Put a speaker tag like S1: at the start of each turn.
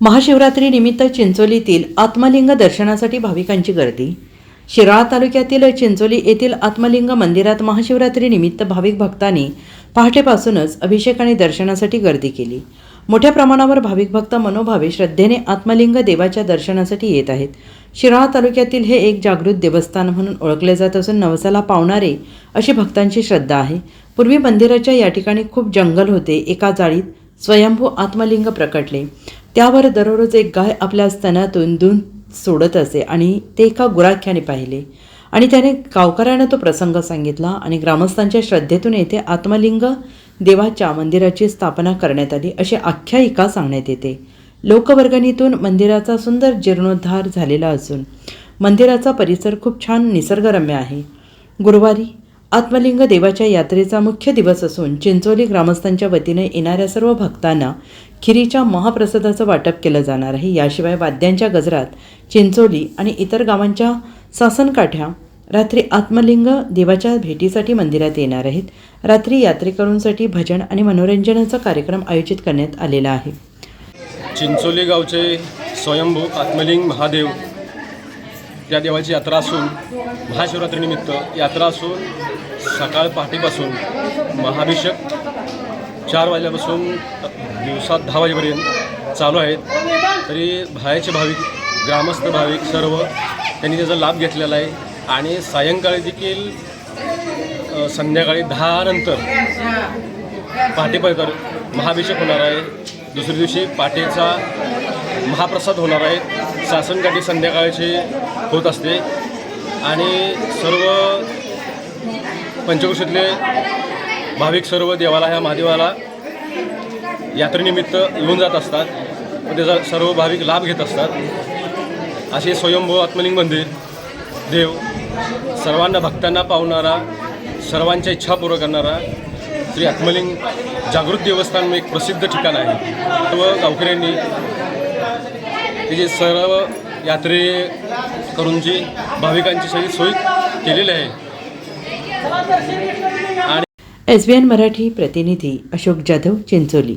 S1: महाशिवरात्रीनिमित्त चिंचोलीतील आत्मलिंग दर्शनासाठी भाविकांची गर्दी. शिराळा तालुक्यातील चिंचोली येथील आत्मलिंग मंदिरात महाशिवरात्री निमित्त भाविक भक्तांनी पहाटेपासूनच अभिषेक आणि दर्शनासाठी गर्दी केली. मोठ्या प्रमाणावर भाविक भक्त मनोभावे श्रद्धेने आत्मलिंग देवाच्या दर्शनासाठी येत आहेत. शिराळा तालुक्यातील हे एक जागृत देवस्थान म्हणून ओळखले जात असून नवसाला पावणारे अशी भक्तांची श्रद्धा आहे. पूर्वी मंदिराच्या या ठिकाणी खूप जंगल होते. एका जाळीत स्वयंभू आत्मलिंग प्रकटले. त्यावर दररोज एक गाय आपल्या स्तनातून दूध सोडत असे आणि ते एका गुराख्याने पाहिले. आणि त्याने गावकऱ्यांना तो प्रसंग सांगितला आणि ग्रामस्थांच्या श्रद्धेतून येथे आत्मलिंग देवाच्या मंदिराची स्थापना करण्यात आली अशी आख्यायिका सांगण्यात येते. लोकवर्गणीतून मंदिराचा सुंदर जीर्णोद्धार झालेला असून मंदिराचा परिसर खूप छान निसर्गरम्य आहे. गुरुवारी आत्मलिंग देवाच्या यात्रेचा मुख्य दिवस असून चिंचोली ग्रामस्थांच्या वतीने येणाऱ्या सर्व भक्तांना खिरीच्या महाप्रसादाचं वाटप केलं जाणार आहे. याशिवाय वाद्यांच्या गजरात चिंचोली आणि इतर गावांच्या सासनकाठ्या रात्री आत्मलिंग देवाच्या भेटीसाठी मंदिरात येणार आहेत. रात्री यात्रेकरूंसाठी भजन आणि मनोरंजनाचा कार्यक्रम आयोजित करण्यात आलेला आहे.
S2: चिंचोली गावचे स्वयंभू आत्मलिंग महादेव या देवाची यात्रा असून महाशिवरात्रीनिमित्त यात्रा असून सकाळ पहाटेपासून महाभिषेक चार वाजल्यापासून दिवसात दहा वाजेपर्यंत चालू आहेत. तरी बाहेरचे भाविक ग्रामस्थ भाविक सर्व त्यांनी त्याचा लाभ घेतलेला आहे. आणि सायंकाळी देखील संध्याकाळी दहानंतर पहाटेपर्यंत महाभिषेक होणार आहे. दुसऱ्या दिवशी पाटेचा महाप्रसाद होणार आहे. सासनकाठी संध्याकाळची होत असते. आणि सर्व पंचकृषीतले भाविक सर्व देवाला ह्या महादेवाला यात्रेनिमित्त येऊन जात असतात. व त्याचा सर्व भाविक लाभ घेत असतात. असे स्वयंभू आत्मलिंग मंदिर देव सर्वांना भक्तांना पावणारा सर्वांच्या इच्छा पूर्ण करणारा श्री आत्मलिंग जागृत देवस्थान एक प्रसिद्ध ठिकाण आहे. व गावकऱ्यांनी त्याची सर्व यात्रे करूनची भाविकांची सगळी सोय केलेली आहे. आणि
S1: एस बी एन मराठी प्रतिनिधी अशोक जाधव चिंचोली.